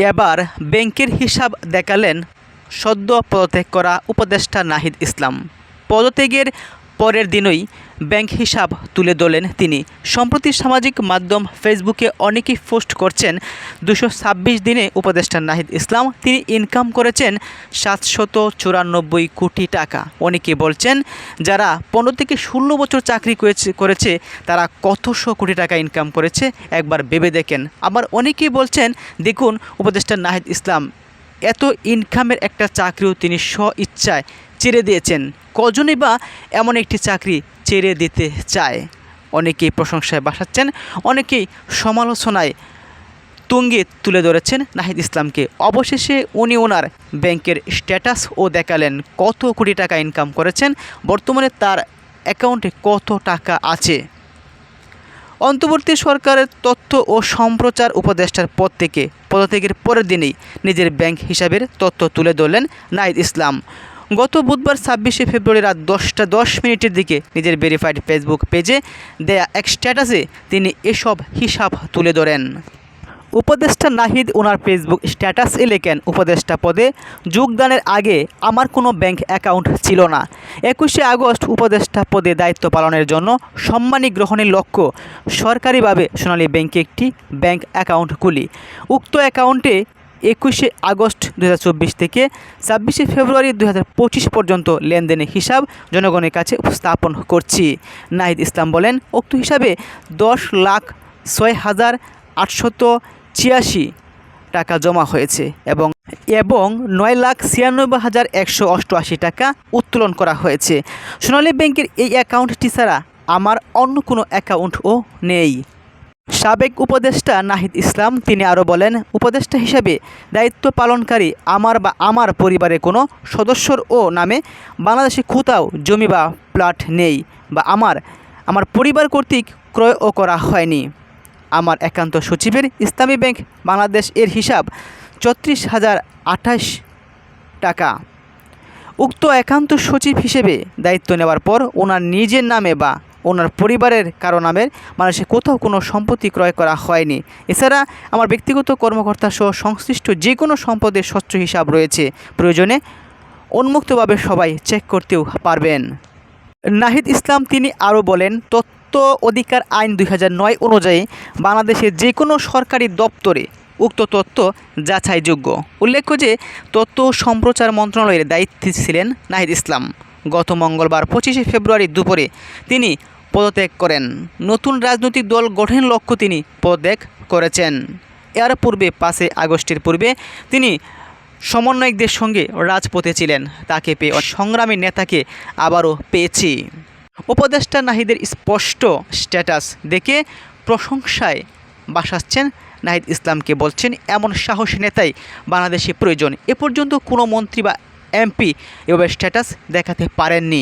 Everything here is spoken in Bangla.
এবার ব্যাংকের হিসাব দেখালেন সদ্য পদত্যাগ করা উপদেষ্টা নাহিদ ইসলাম। পদত্যাগের পরের দিনই ব্যাংক হিসাব তুলে ধরলেন তিনি। সম্প্রতি সামাজিক মাধ্যম ফেসবুকে অনেকেই পোস্ট করছেন, দুশো দিনে উপদেষ্টা নাহিদ ইসলাম, তিনি ইনকাম করেছেন সাতশত চুরানব্বই কোটি টাকা। অনেকে বলছেন, যারা পনেরো থেকে ষোলো বছর চাকরি করেছে করেছে, তারা কতশো কোটি টাকা ইনকাম করেছে, একবার ভেবে দেখেন। আবার অনেকেই বলছেন, দেখুন, উপদেষ্টা নাহিদ ইসলাম, এত ইনকামের একটা চাকরিও তিনি স্ব ইচ্ছায় ছেড়ে দিয়েছেন। কজনই বা এমন একটি চাকরি ছেড়ে দিতে চায়? অনেকেই প্রশংসায় বাসাচ্ছেন, অনেকেই সমালোচনায় তুঙ্গে তুলে ধরেছেন নাহিদ ইসলামকে। অবশেষে উনি ওনার ব্যাংকের স্ট্যাটাসও দেখালেন কত কোটি টাকা ইনকাম করেছেন, বর্তমানে তার অ্যাকাউন্টে কত টাকা আছে। অন্তর্বর্তী সরকারের তথ্য ও সম্প্রচার উপদেষ্টার পদ থেকে, পদত্যাগের পরের দিনেই নিজের ব্যাংক হিসাবের তথ্য তুলে ধরলেন নাহিদ ইসলাম। গত বুধবার ছাব্বিশে ফেব্রুয়ারি রাত দশটা দশ মিনিটের দিকে নিজের ভেরিফাইড ফেসবুক পেজে দেয়া এক স্ট্যাটাসে তিনি এসব হিসাব তুলে ধরেন। উপদেষ্টা নাহিদ ওনার ফেসবুক স্ট্যাটাসে লেখেন, উপদেষ্টা পদে যোগদানের আগে আমার কোনো ব্যাংক অ্যাকাউন্ট ছিল না। একুশে আগস্ট উপদেষ্টা পদে দায়িত্ব পালনের জন্য সম্মানী গ্রহণের লক্ষ্য সরকারিভাবে সোনালী ব্যাংকে একটি ব্যাংক অ্যাকাউন্ট খুলি। উক্ত অ্যাকাউন্টে একুশে আগস্ট দু হাজার চব্বিশ থেকে ছাব্বিশে ফেব্রুয়ারি দু হাজার পঁচিশ পর্যন্ত লেনদেনের হিসাব জনগণের কাছে উপস্থাপন করছি। নাহিদ ইসলাম বলেন, উক্ত হিসাবে দশ লাখ ছয় হাজার আটশত ছিয়াশি টাকা জমা হয়েছে এবং এবং নয় লাখ ছিয়ানব্বই হাজার একশো অষ্টআশি টাকা উত্তোলন করা হয়েছে। সোনালী ব্যাংকের এই অ্যাকাউন্টটি ছাড়া আমার অন্য কোনো অ্যাকাউন্টও নেই। সাবেক উপদেষ্টা নাহিদ ইসলাম, তিনি আরও বলেন, উপদেষ্টা হিসেবে দায়িত্ব পালনকারী আমার বা আমার পরিবারের কোনো সদস্যর ও নামে বাংলাদেশে কোথাও জমি বা প্লট নেই বা আমার আমার পরিবার কর্তৃক ক্রয়ও করা হয়নি। আমার একান্ত সচিবের ইসলামী ব্যাংক বাংলাদেশ এর হিসাব, চত্রিশ হাজার আঠাশ টাকা। উক্ত একান্ত সচিব হিসেবে দায়িত্ব নেওয়ার পর ওনার নিজের নামে বা ওনার পরিবারের কারও নামের মানুষের কোথাও কোনো সম্পত্তি ক্রয় করা হয়নি। এছাড়া আমার ব্যক্তিগত কর্মকর্তা সহ সংশ্লিষ্ট যে কোনো সম্পদের স্বচ্ছ হিসাব রয়েছে। প্রয়োজনে উন্মুক্তভাবে সবাই চেক করতেও পারবেন। নাহিদ ইসলাম তিনি আরও বলেন, তথ্য অধিকার আইন দুই নয় অনুযায়ী বাংলাদেশের যে কোনো সরকারি দপ্তরে উক্ত তথ্য যাচাইযোগ্য। উল্লেখ্য যে, তথ্য সম্প্রচার মন্ত্রণালয়ের দায়িত্বে ছিলেন নাহিদ ইসলাম। গত মঙ্গলবার পঁচিশে ফেব্রুয়ারি দুপুরে তিনি পদত্যাগ করেন। নতুন রাজনৈতিক দল গঠনের লক্ষ্য তিনি পদত্যাগ করেছেন। এর পূর্বে পাঁচই আগস্টের পূর্বে তিনি সমন্বয়কদের সঙ্গে রাজপথে ছিলেন। তাকে পেয়ে সংগ্রামী নেতাকে আবারও পেয়েছি। উপদেষ্টা নাহিদের স্পষ্ট স্ট্যাটাস দেখে প্রশংসায় বাসাচ্ছেন নাহিদ ইসলামকে। বলছেন, এমন সাহসী নেতাই বাংলাদেশে প্রয়োজন। এ পর্যন্ত কোনো মন্ত্রী বা এমপি এভাবে স্ট্যাটাস দেখাতে পারেননি।